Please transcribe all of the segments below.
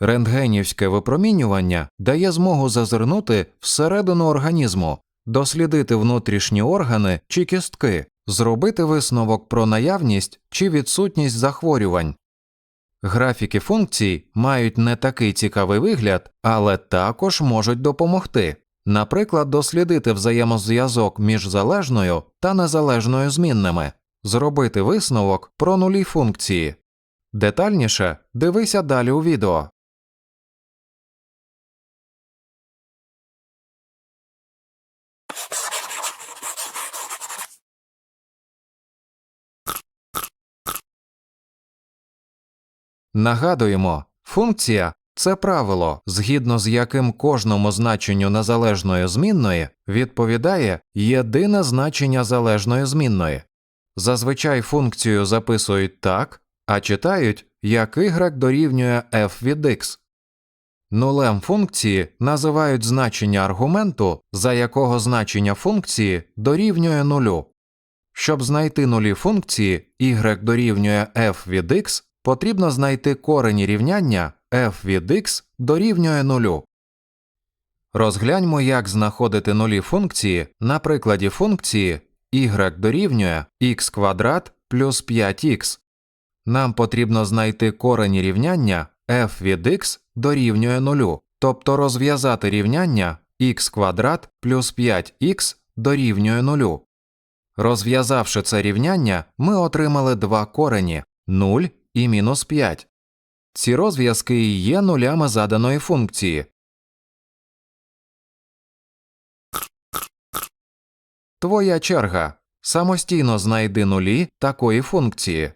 Рентгенівське випромінювання дає змогу зазирнути всередину організму, дослідити внутрішні органи чи кістки, зробити висновок про наявність чи відсутність захворювань. Графіки функцій мають не такий цікавий вигляд, але також можуть допомогти. Наприклад, дослідити взаємозв'язок між залежною та незалежною змінними, зробити висновок про нулі функції. Детальніше дивися далі у відео. Нагадуємо, функція це правило, згідно з яким кожному значенню незалежної змінної відповідає єдине значення залежної змінної. Зазвичай функцію записують так, а читають як y дорівнює f від x. Нулем функції називають значення аргументу, за якого значення функції дорівнює нулю. Щоб знайти нулі функції y дорівнює f від x, потрібно знайти корені рівняння f від x дорівнює нулю. Розгляньмо, як знаходити нулі функції на прикладі функції y дорівнює x квадрат плюс 5x. Нам потрібно знайти корені рівняння f від x дорівнює нулю, тобто розв'язати рівняння x квадрат плюс 5x дорівнює нулю. Розв'язавши це рівняння, ми отримали два корені 0 і мінус 5. Ці розв'язки є нулями заданої функції. Твоя черга. Самостійно знайди нулі такої функції.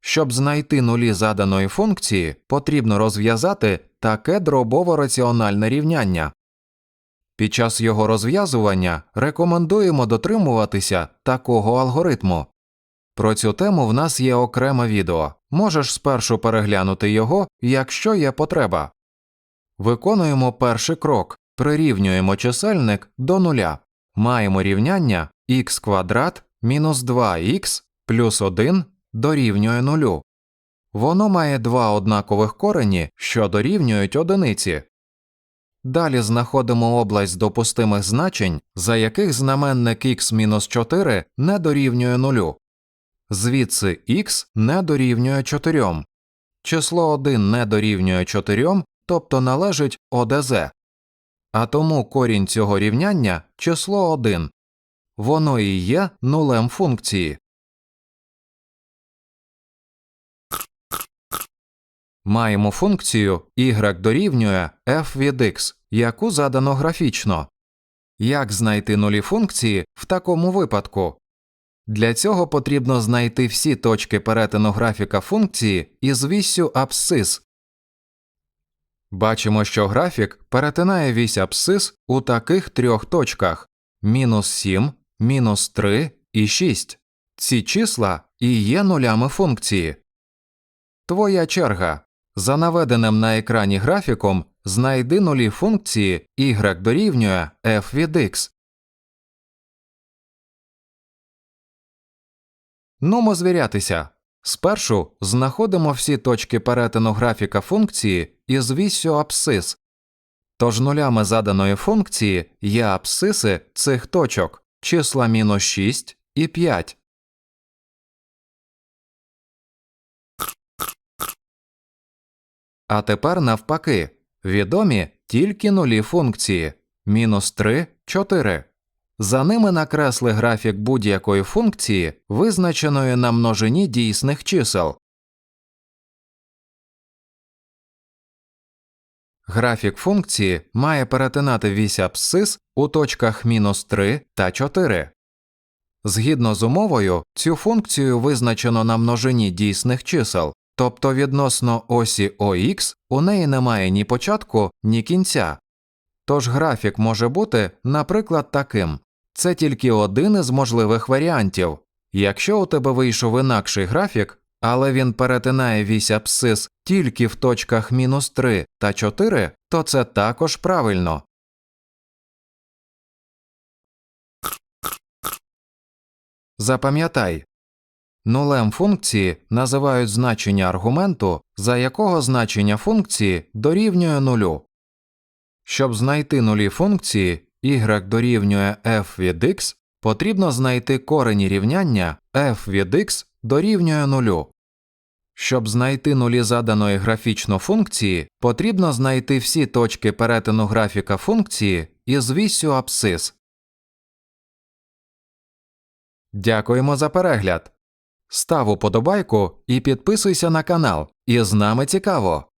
Щоб знайти нулі заданої функції, потрібно розв'язати таке дробово-раціональне рівняння. Під час його розв'язування рекомендуємо дотримуватися такого алгоритму. Про цю тему в нас є окреме відео. Можеш спершу переглянути його, якщо є потреба. Виконуємо перший крок, прирівнюємо чисельник до нуля. Маємо рівняння х квадрат мінус 2х плюс 1 дорівнює нулю. Воно має два однакових корені, що дорівнюють одиниці. Далі знаходимо область допустимих значень, за яких знаменник x-4 не дорівнює нулю. Звідси x не дорівнює 4. Число 1 не дорівнює 4, тобто належить ОДЗ. А тому корінь цього рівняння число 1. Воно і є нулем функції. Маємо функцію y дорівнює f від x, яку задано графічно. Як знайти нулі функції в такому випадку? Для цього потрібно знайти всі точки перетину графіка функції із віссю абсцис. Бачимо, що графік перетинає вісь абсцис у таких трьох точках мінус 7, мінус 3 і 6. Ці числа і є нулями функції. Твоя черга. За наведеним на екрані графіком знайди нулі функції y дорівнює f від x. Нумо звірятися. Спершу знаходимо всі точки перетину графіка функції із віссю абсцис. Тож нулями заданої функції є абсциси цих точок числа мінус 6 і 5. А тепер навпаки, відомі тільки нулі функції мінус 3, 4. За ними накресли графік будь-якої функції, визначеної на множині дійсних чисел. Графік функції має перетинати вісь абсцис у точках мінус 3 та 4. Згідно з умовою, цю функцію визначено на множині дійсних чисел, тобто відносно осі ОХ у неї немає ні початку, ні кінця. Тож графік може бути, наприклад, таким це тільки один із можливих варіантів. Якщо у тебе вийшов інакший графік, але він перетинає вісь абсцис тільки в точках мінус 3 та 4, то це також правильно. Запам'ятай, Нулем функції називають значення аргументу, за якого значення функції дорівнює нулю. Щоб знайти нулі функції y дорівнює f від x, потрібно знайти корені рівняння f від x дорівнює нулю. Щоб знайти нулі заданої графічно функції, потрібно знайти всі точки перетину графіка функції із вісю абсцис. Дякуємо за перегляд. Став уподобайку і підписуйся на канал. І з нами цікаво.